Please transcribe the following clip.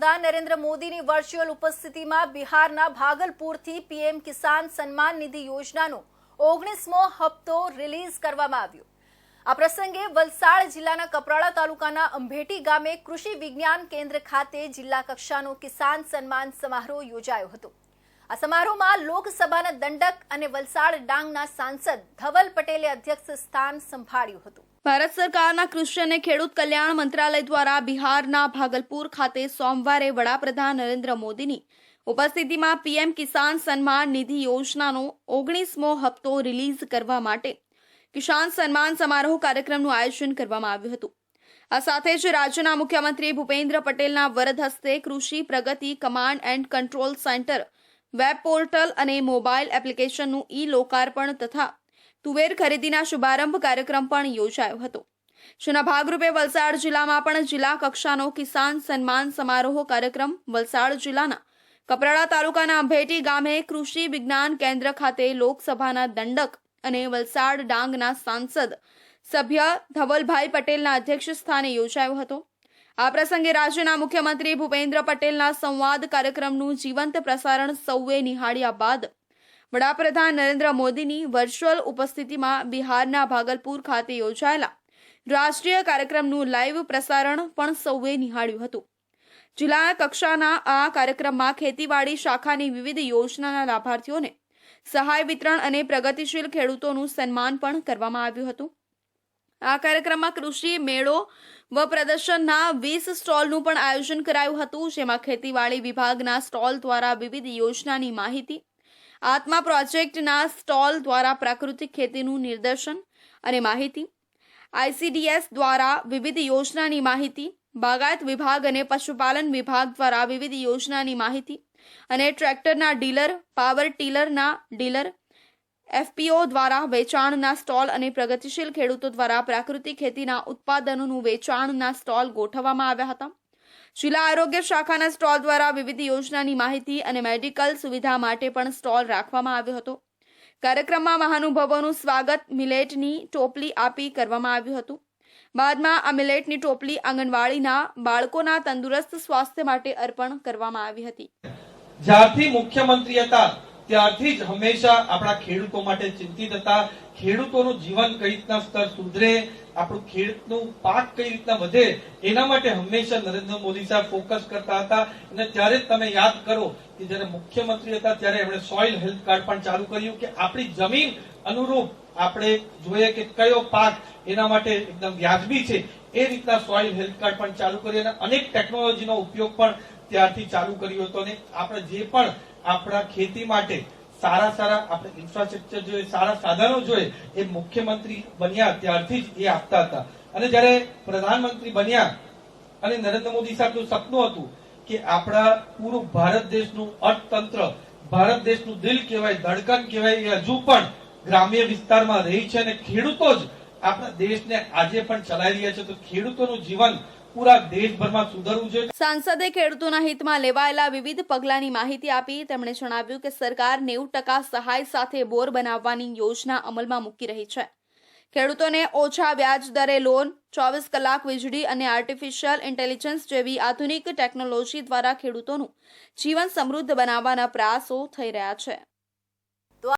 વડાપ્રધાન નરેન્દ્ર મોદીની વર્ચ્યુઅલ ઉપસ્થિતિમાં બિહારના ભાગલપુરથી પીએમ કિસાન સન્માન નિધિ યોજનાનો ઓગણીસમો હપ્તો રિલીઝ કરવામાં આવ્યો. આ પ્રસંગે વલસાડ જિલ્લાના કપરાડા તાલુકાના અંભેટી ગામે કૃષિ વિજ્ઞાન કેન્દ્ર ખાતે જિલ્લા કક્ષાનો કિસાન સન્માન સમારોહ યોજાયો હતો. આ સમારોહમાં લોકસભાના દંડક અને વલસાડ ડાંગના સાંસદ ધવલ પટેલે અધ્યક્ષ સ્થાન સંભાળ્યું હતું. ભારત સરકારના કૃષિ અને ખેડૂત કલ્યાણ મંત્રાલય દ્વારા બિહારના ભાગલપુર ખાતે સોમવારે વડાપ્રધાન નરેન્દ્ર મોદીની ઉપસ્થિતિમાં પીએમ કિસાન સન્માન નિધિ યોજનાનો ઓગણીસમો હપ્તો રિલીઝ કરવા માટે કિસાન સન્માન સમારોહ કાર્યક્રમનું આયોજન કરવામાં આવ્યું હતું. આ સાથે જ રાજ્યના મુખ્યમંત્રી ભૂપેન્દ્ર પટેલના વરદ હસ્તે કૃષિ પ્રગતિ command and control centre, web portal અને મોબાઈલ એપ્લિકેશનનું ઈ લોકાર્પણ તથા તુવેર ખરીદીના શુભારંભ કાર્યક્રમ પણ યોજાયો હતો. જેના ભાગરૂપે વલસાડ જિલ્લામાં પણ જિલ્લા કક્ષાનો કિસાન સન્માન સમારોહ કાર્યક્રમ વલસાડ જિલ્લાના કપરાડા તાલુકાના અંભેટી ગામે કૃષિ વિજ્ઞાન કેન્દ્ર ખાતે લોકસભાના દંડક અને વલસાડ ડાંગના સાંસદ સભ્ય ધવલભાઈ પટેલના અધ્યક્ષ સ્થાને યોજાયો હતો. આ પ્રસંગે રાજ્યના મુખ્યમંત્રી ભૂપેન્દ્ર પટેલના સંવાદ કાર્યક્રમનું જીવંત પ્રસારણ સૌએ નિહાળ્યા બાદ વડાપ્રધાન નરેન્દ્ર મોદીની વર્ચ્યુઅલ ઉપસ્થિતિમાં બિહારના ભાગલપુર ખાતે યોજાયેલા રાષ્ટ્રીય કાર્યક્રમનું લાઈવ પ્રસારણ પણ સૌએ નિહાળ્યું હતું. જિલ્લા કક્ષાના આ કાર્યક્રમમાં ખેતીવાડી શાખાની વિવિધ યોજનાના લાભાર્થીઓને સહાય વિતરણ અને પ્રગતિશીલ ખેડૂતોનું સન્માન પણ કરવામાં આવ્યું હતું. આ કાર્યક્રમમાં કૃષિ મેળો વ પ્રદર્શનના વીસ સ્ટોલનું પણ આયોજન કરાયું હતું, જેમાં ખેતીવાડી વિભાગના સ્ટોલ દ્વારા વિવિધ યોજનાની માહિતી આત્મા પ્રોજેક્ટના સ્ટોલ દ્વારા પ્રાકૃતિક ખેતીનું નિદર્શન અને માહિતી. આઈસીડીએસ દ્વારા વિવિધ યોજનાની માહિતી. બાગાયત વિભાગ અને પશુપાલન વિભાગ દ્વારા વિવિધ યોજનાની માહિતી અને ટ્રેક્ટરના ડીલર, પાવર ટીલરના ડીલર એફપીઓ દ્વારા વેચાણના સ્ટોલ અને પ્રગતિશીલ ખેડૂતો દ્વારા પ્રાકૃતિક ખેતીના ઉત્પાદનોનું વેચાણના સ્ટોલ ગોઠવવામાં આવ્યા હતા. જિલ્લા આરોગ્ય શાખાના સ્ટોલ દ્વારા વિવિધ યોજનાની માહિતી અને મેડિકલ સુવિધા માટે પણ સ્ટોલ રાખવામાં આવ્યો હતો. કાર્યક્રમમાં મહાનુભાવોનું સ્વાગત મિલેટની ટોપલી આપી કરવામાં આવ્યું હતું. બાદમાં આ મિલેટની ટોપલી આંગણવાડીના બાળકોના તંદુરસ્ત સ્વાસ્થ્ય માટે અર્પણ કરવામાં આવી હતી. જ્યારથી મુખ્યમંત્રી હતા ત્યારથી જ હંમેશા આપણા ખેડૂતો માટે ચિંતિત હતા. ખેડૂતોનું જીવન કઈ રીતના સ્તર સુધરે, આપણું ખેડૂતનું પાક કઈ રીતના વધે, એના માટે હંમેશા નરેન્દ્ર મોદી સાહેબ ફોકસ કરતા હતા. અને ત્યારે જ તમે યાદ કરો કે જ્યારે મુખ્યમંત્રી હતા, ત્યારે એમણે સોઇલ હેલ્થ કાર્ડ પણ ચાલુ કર્યું કે આપણી જમીન અનુરૂપ આપણે જોઈએ કે કયો પાક એના માટે એકદમ વ્યાજબી છે. એ રીતના સોઇલ હેલ્થ કાર્ડ પણ ચાલુ કરી અને અનેક ટેકનોલોજીનો ઉપયોગ પણ ત્યારથી ચાલુ કર્યો હતો. અને આપણે જે પણ આપણા ખેતી માટે સારા સારા આપણે ઇન્ફ્રાસ્ટ્રક્ચર જોઈએ, સારા સાધનો જોઈએ, એ મુખ્યમંત્રી બન્યા ત્યારથી જ એ આપતા હતા. અને જ્યારે પ્રધાનમંત્રી બન્યા અને નરેન્દ્ર મોદી સાહેબનું સપનું હતું કે આપણા પૂરું ભારત દેશનું અર્થતંત્ર, ભારત દેશનું દિલ કહેવાય, ધડકન કહેવાય, એ હજુ પણ ગ્રામ્ય વિસ્તારમાં રહી છે અને ખેડૂતો જ આપણા દેશને આજે પણ ચલાવી રહ્યા છે. તો ખેડૂતોનું જીવન સાંસદે ખેડૂતોના હિતમાં લેવાયેલા વિવિધ પગલાંની માહિતી આપી તેમણે જણાવ્યું કે સરકાર નેવું ટકા સહાય સાથે બોર બનાવવાની યોજના અમલમાં મૂકી રહી છે. ખેડૂતોને ઓછા વ્યાજ દરે લોન, ચોવીસ કલાક વીજળી અને આર્ટિફિશિયલ ઇન્ટેલિજન્સ જેવી આધુનિક ટેકનોલોજી દ્વારા ખેડૂતોનું જીવન સમૃદ્ધ બનાવવાના પ્રયાસો થઈ રહ્યા છે.